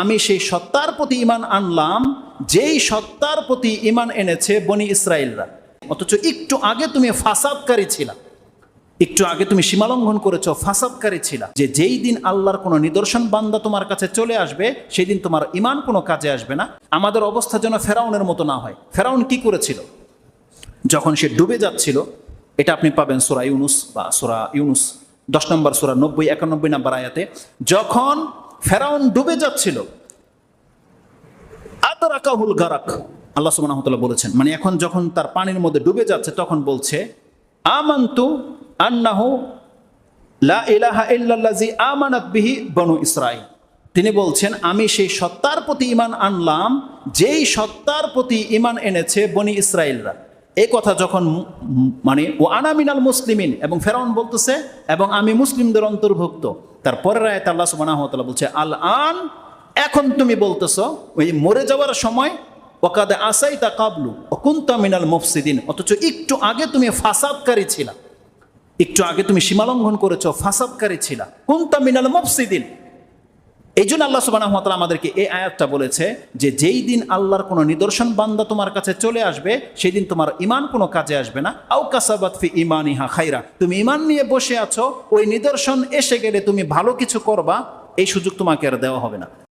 আমি সেই সত্তার প্রতি ইমান আনলাম, যেই সত্তার প্রতি ইমান এনেছে বনি ইসরায়েলরা অথচ একটু আগে তুমি ফাসাদকারী ছিলা। একটু আগে তুমি সীমালঙ্ঘন করেছ, ফাসাদকারী ছিলা। যে যেই দিন আল্লাহর কোনো নিদর্শন বান্দা তোমার কাছে চলে আসবে, সেই দিন তোমার ইমান কোনো কাজে আসবে না। আমাদের অবস্থা যেন ফেরাউনের মতো না হয়। ফেরাউন কি করেছিল? যখন সে ডুবে যাচ্ছিল, এটা আপনি পাবেন সোরা ইউনুস বা সোরা ইউনুস, দশ নম্বর সোরা নব্বই, একানব্বই নম্বর আয়াতে, যখন ফেরাউন ডুবে যাচ্ছিল। আতরাকাহুল গারাক, আল্লাহ সুবহানাহু বলেছেন মানে এখন যখন তার পানির মধ্যে ডুবে যাচ্ছে, তখন বলছে, আমান্তু আন্নাহু লা ইলাহা ইল্লাল্লাজি আমানাত বনু ইসরাইল তিনি বলছেন, আমি সেই সত্তার প্রতি ইমান আনলাম, যেই সত্তার প্রতি ইমান এনেছে বনি ইসরায়েলরা এই কথা যখন মানে ও আনামিনাল মুসলিমিন, এবং ফেরাউন বলতেছে, এবং আমি মুসলিমদের অন্তর্ভুক্ত। তার পরের সুবহানাহু ওয়া তাআলা বলছে আল আন এখন তুমি বলতেছো, ওই মরে যাওয়ার সময় ওকাদে আসাই তা কাবলু অকুন্তা মিনাল মুফসিদিন, অথচ একটু আগে তুমি ফাসাদকারী ছিলা। একটু আগে তুমি সীমালঙ্ঘন করেছ, ফাসাদকারী ছিলা। কুন্তা মিনাল মুফসিদিন এই জন্য আল্লাহ ওয়া আমাদেরকে এই আয়াতটা বলেছে যে যেই দিন আল্লাহর কোনো নিদর্শন বান্দা তোমার কাছে চলে আসবে, সেই দিন তোমার ইমান কোনো কাজে আসবে না। আউ কাসাবাত ফি ইমানিহা খাইরা তুমি ইমান নিয়ে বসে আছো, ওই নিদর্শন এসে গেলে তুমি ভালো কিছু করবা, এই সুযোগ তোমাকে আর দেওয়া হবে না।